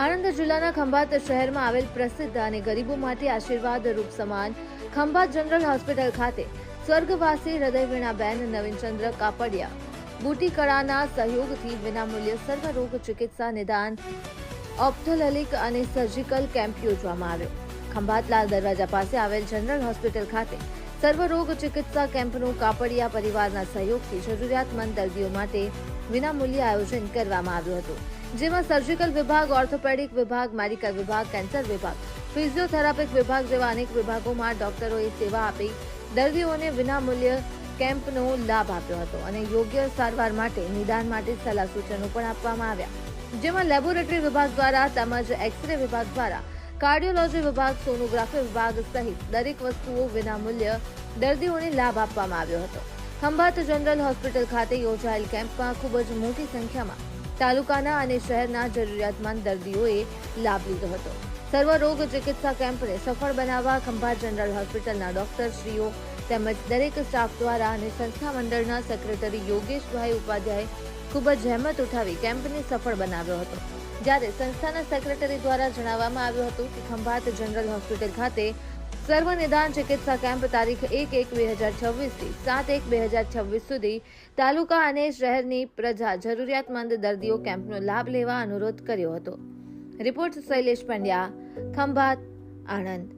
આણંદ જિલ્લાના ખંભાત શહેરમાં આવેલ પ્રસિદ્ધ અને ગરીબો માટે આશીર્વાદ રૂપ સમાન ખંભાત જનરલ હોસ્પિટલ ખાતે સ્વર્ગવાસી હૃદયવીણાબેન નવીનચંદ્ર કાપડિયા બુટી કળાના સહયોગથી વિનામૂલ્ય સર્વરોગ ચિકિત્સા નિદાન, ઓપ્થોલેલિક અને સર્જિકલ કેમ્પ યોજવામાં આવ્યો. ખંભાતલાલ દરવાજા પાસે આવેલ જનરલ હોસ્પિટલ ખાતે સર્વરોગ ચિકિત્સા કેમ્પનું કાપડિયા પરિવારના સહયોગથી જરૂરિયાતમંદ દર્દીઓ માટે વિનામૂલ્ય આયોજન કરવામાં આવ્યું હતું. જેમાં સર્જિકલ વિભાગ ઓર્થોપેડિક વિભાગ મેડિકલ વિભાગ કેન્સર વિભાગ ફિઝિયોથેરાપિક વિભાગ જેવા અનેક વિભાગોમાં ડોક્ટરોએ સેવા આપી દર્દીઓને વિનામૂલ્ય કેમ્પનો લાભ આપ્યો હતો અને યોગ્ય સારવાર માટે, નિદાન માટે સલાહ સૂચનો પણ આપવામાં આવ્યા. જેમાં લેબોરેટરી વિભાગ દ્વારા, તેમજ એક્સરે વિભાગ દ્વારા કાર્ડિયોલોજી વિભાગ સોનોગ્રાફી વિભાગ સહિત દરેક વસ્તુઓ વિનામૂલ્ય દર્દીઓને લાભ આપવામાં આવ્યો હતો. ખંભાત જનરલ હોસ્પિટલ ખાતે યોજાયેલ કેમ્પમાં ખૂબ જ મોટી સંખ્યામાં તાલુકાના અને શહેરના જરૂરિયાતમંદ દર્દીઓએ લાભ લીધો હતો. સર્વરોગ ચિકિત્સા કેમ્પને સફળ બનાવવા ખંભાત જનરલ હોસ્પિટલના ડોક્ટરશ્રીઓ તેમજ દરેક સ્ટાફ દ્વારા અને સંસ્થા મંડળના સેક્રેટરી યોગેશભાઈ ઉપાધ્યાય ખૂબ જ જહેમત ઉઠાવી કેમ્પને સફળ બનાવ્યો હતો. જ્યારે સંસ્થાના સેક્રેટરી દ્વારા જણાવવામાં આવ્યું હતું કે ખંભાત જનરલ હોસ્પિટલ ખાતે સર્વ નિદાન ચિકિત્સા કેમ્પ તારીખ એક એક બે હજાર છવ્વીસથી સાત એક બે હજાર છવ્વીસ સુધી તાલુકા અને શહેરની પ્રજા જરૂરિયાતમંદ દર્દીઓ કેમ્પનો લાભ લેવા અનુરોધ કર્યો હતો. રિપોર્ટ શૈલેષ પંડ્યા, ખંભાત, આણંદ.